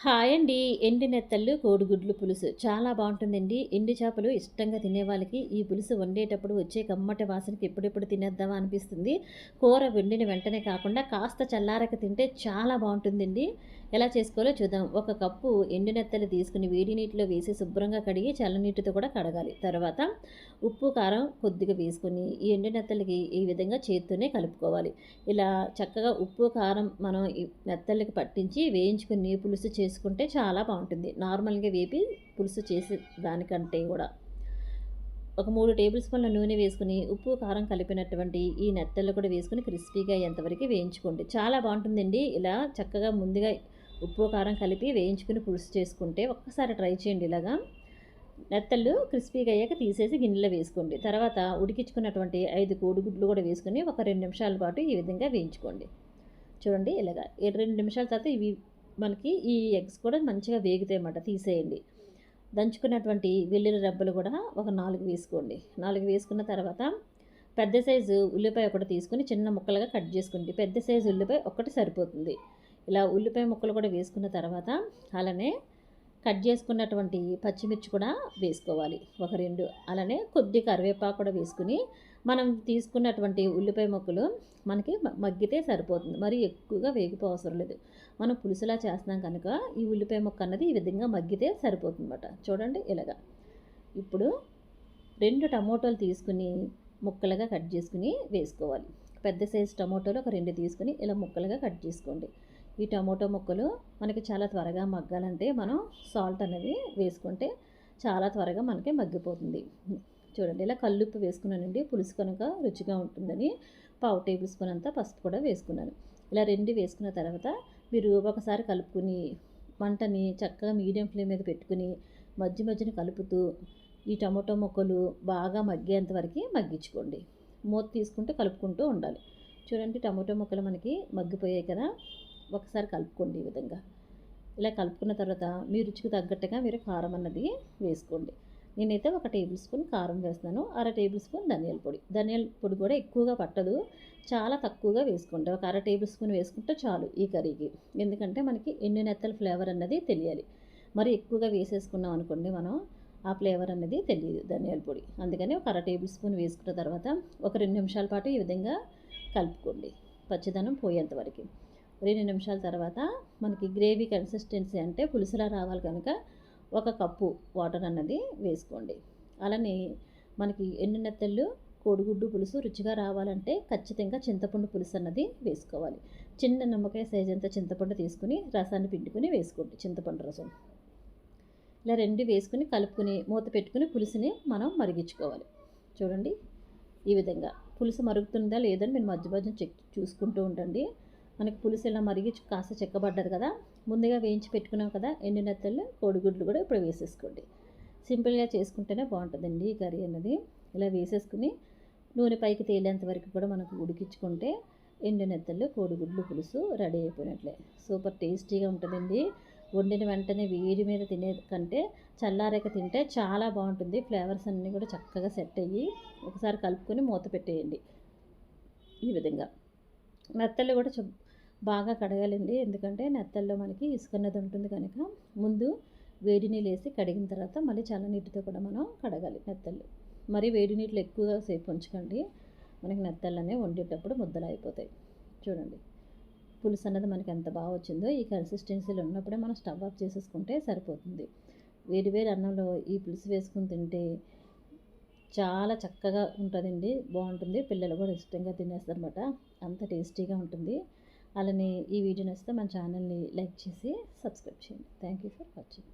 Hi అండి. ఎండి నెత్తళ్ళు కోడిగుడ్లు పులుసు. చాలా బాగుంటుందండి. ఎండి చేపలు ఇష్టంగా తినే వాళ్ళకి ఈ పులుసు వండేటప్పుడు వచ్చే కమ్మటి వాసనకి ఎప్పుడెప్పుడు తినేద్దామా అనిపిస్తుంది. కూర వండిన వెంటనే కాకుండా కాస్త చల్లారక తింటే చాలా బాగుంటుందండి. ఎలా చేసుకోవాలో చూద్దాం. ఒక కప్పు ఎండు నెత్తలు తీసుకుని వేడి నీటిలో వేసి శుభ్రంగా కడిగి చల్లనీటితో కూడా కడగాలి. తర్వాత ఉప్పు కారం కొద్దిగా వేసుకుని ఈ ఎండు నెత్తలకి ఈ విధంగా చేతితోనే కలుపుకోవాలి. ఇలా చక్కగా ఉప్పు కారం మనం ఈ నెత్తలకి పట్టించి వేయించుకుని పులుసు చేసుకుంటే చాలా బాగుంటుంది. నార్మల్గా వేపి పులుసు చేసే దానికంటే కూడా. ఒక మూడు టేబుల్ స్పూన్ల నూనె వేసుకుని ఉప్పు కారం కలిపినటువంటి ఈ నెత్తళ్ళు కూడా వేసుకుని క్రిస్పీగా అయ్యేంతవరకు వేయించుకోండి. చాలా బాగుంటుందండి. ఇలా చక్కగా ముందుగా ఉప్పు కారం కలిపి వేయించుకుని పులుసు చేసుకుంటే ఒక్కసారి ట్రై చేయండి ఇలాగా. నెత్తళ్ళు క్రిస్పీగా అయ్యాక తీసేసి గిన్నెలో వేసుకోండి. తర్వాత ఉడికించుకున్నటువంటి ఐదు కోడిగుడ్లు కూడా వేసుకుని ఒక రెండు నిమిషాల పాటు ఈ విధంగా వేయించుకోండి. చూడండి ఇలాగా. రెండు నిమిషాల తర్వాత ఇవి మనకి ఈ ఎగ్స్ కూడా మంచిగా వేగుతాయి అన్నమాట. తీసేయండి. దంచుకున్నటువంటి వెల్లుల్లి రబ్బలు కూడా ఒక నాలుగు వేసుకోండి. నాలుగు వేసుకున్న తర్వాత పెద్ద సైజు ఉల్లిపాయ ఒకటి తీసుకుని చిన్న ముక్కలుగా కట్ చేసుకోండి. పెద్ద సైజు ఉల్లిపాయ ఒక్కటి సరిపోతుంది. ఇలా ఉల్లిపాయ ముక్కలు కూడా వేసుకున్న తర్వాత అలానే కట్ చేసుకున్నటువంటి పచ్చిమిర్చి కూడా వేసుకోవాలి. ఒక రెండు అలానే కొద్ది కరివేపాకు కూడా వేసుకుని మనం తీసుకున్నటువంటి ఉల్లిపాయ ముక్కలు మనకి మగ్గితే సరిపోతుంది. మరి ఎక్కువగా వేగిపో అవసరం లేదు. మనం పులుసులా చేస్తున్నాం కనుక ఈ ఉల్లిపాయ ముక్క అన్నది ఈ విధంగా మగ్గితే సరిపోతుంది అనమాట చూడండి ఇలాగా. ఇప్పుడు రెండు టమోటాలు తీసుకుని ముక్కలుగా కట్ చేసుకుని వేసుకోవాలి. పెద్ద సైజు టమోటాలు ఒక రెండు తీసుకుని ఇలా ముక్కలుగా కట్ చేసుకోండి. ఈ టమోటో ముక్కలు మనకి చాలా త్వరగా మగ్గాలంటే మనం సాల్ట్ అనేది వేసుకుంటే చాలా త్వరగా మనకి మగ్గిపోతుంది. చూడండి ఇలా కల్లుప్పు వేసుకున్నానండి. పులుసు కనుక రుచిగా ఉంటుందని పావు టేబుల్ స్పూన్ అంతా పసుపు కూడా వేసుకున్నాను. ఇలా రెండు వేసుకున్న తర్వాత మీరు ఒకసారి కలుపుకుని వంటని చక్కగా మీడియం ఫ్లేమ్ మీద పెట్టుకుని మధ్య మధ్యన కలుపుతూ ఈ టమాటో ముక్కలు బాగా మగ్గేంత వరకు మగ్గించుకోండి. మూత తీసుకుంటూ కలుపుకుంటూ ఉండాలి. చూడండి టమాటో ముక్కలు మనకి మగ్గిపోయాయి కదా. ఒకసారి కలుపుకోండి ఈ విధంగా. ఇలా కలుపుకున్న తర్వాత మీ రుచికి తగ్గట్టుగా మీరు కారం అన్నది వేసుకోండి. నేనైతే ఒక టేబుల్ స్పూన్ కారం వేస్తున్నాను అర టేబుల్ స్పూన్ ధనియాల పొడి. ధనియాల పొడి కూడా ఎక్కువగా పట్టదు చాలా తక్కువగా వేసుకుంటే ఒక అర టేబుల్ స్పూన్ వేసుకుంటే చాలు ఈ కర్రీకి. ఎందుకంటే మనకి ఎన్ని నెత్తల ఫ్లేవర్ అన్నది తెలియాలి. మరి ఎక్కువగా వేసేసుకున్నాం అనుకోండి మనం ఆ ఫ్లేవర్ అన్నది తెలియదు ధనియాల పొడి. అందుకని ఒక అర టేబుల్ స్పూన్ వేసుకున్న తర్వాత ఒక రెండు నిమిషాల పాటు ఈ విధంగా కలుపుకోండి. పచ్చిదనం పోయేంత వరకు. రెండు నిమిషాల తర్వాత మనకి గ్రేవీ కన్సిస్టెన్సీ అంటే పులుసులా రావాలి కనుక ఒక కప్పు వాటర్ అన్నది వేసుకోండి. అలానే మనకి ఎండు నెత్తళ్ళు కోడిగుడ్డు పులుసు రుచిగా రావాలంటే ఖచ్చితంగా చింతపండు పులుసు అన్నది వేసుకోవాలి. చిన్న నిమ్మకాయ సైజ్ అంత చింతపండు తీసుకుని రసాన్ని పిండుకొని వేసుకోండి చింతపండు రసం. ఇలా రెండు వేసుకుని కలుపుకుని మూత పెట్టుకుని పులుసుని మనం మరిగించుకోవాలి. చూడండి ఈ విధంగా. పులుసు మరుగుతుందా లేదని మీరు మధ్య మధ్య చెక్ చూసుకుంటూ ఉండండి. మనకి పులుసు ఇలా మరిగి కాస్త చెక్కబడ్డది కదా ముందుగా వేయించి పెట్టుకున్నాం కదా ఎండు నెత్తళ్ళు కోడిగుడ్లు కూడా ఇప్పుడు వేసేసుకోండి. సింపుల్గా చేసుకుంటేనే బాగుంటుందండి ఈ కర్రీ అన్నది. ఇలా వేసేసుకుని నూనె పైకి తేలేంత వరకు కూడా మనకు ఉడికించుకుంటే ఎండు నెత్తళ్ళు కోడిగుడ్లు పులుసు రెడీ అయిపోయినట్లే. సూపర్ టేస్టీగా ఉంటుందండి. వండిన వెంటనే వేడి మీద తినే కంటే చల్లారేక తింటే చాలా బాగుంటుంది. ఫ్లేవర్స్ అన్నీ కూడా చక్కగా సెట్ అయ్యి ఒకసారి కలుపుకొని మూత పెట్టేయండి ఈ విధంగా. మెత్తలు కూడా బాగా కడగాలండి. ఎందుకంటే నెత్తల్లో మనకి ఇసుకన్నది ఉంటుంది కనుక ముందు వేడి నీళ్ళు వేసి కడిగిన తర్వాత మళ్ళీ చాలా నీటితో కూడా మనం కడగాలి నెత్తళ్ళు మరి వేడి నీళ్ళు ఎక్కువగా సేపు ఉంచకండి. మనకి నెత్తళ్ళనే వండేటప్పుడు ముద్దలు అయిపోతాయి. చూడండి. పులుసు అన్నది మనకి ఎంత బాగా వచ్చిందో ఈ కన్సిస్టెన్సీలో ఉన్నప్పుడే మనం స్టవ్ ఆఫ్ చేసేసుకుంటే సరిపోతుంది. వేడి వేడి అన్నంలో ఈ పులుసు వేసుకుని తింటే చాలా చక్కగా ఉంటుందండి. బాగుంటుంది. పిల్లలు కూడా ఇష్టంగా తినేస్తారు అనమాట అంత టేస్టీగా ఉంటుంది. అలానే ఈ వీడియో నచ్చితే మన ఛానల్ని లైక్ చేసి సబ్స్క్రైబ్ చేయండి. Thank you for watching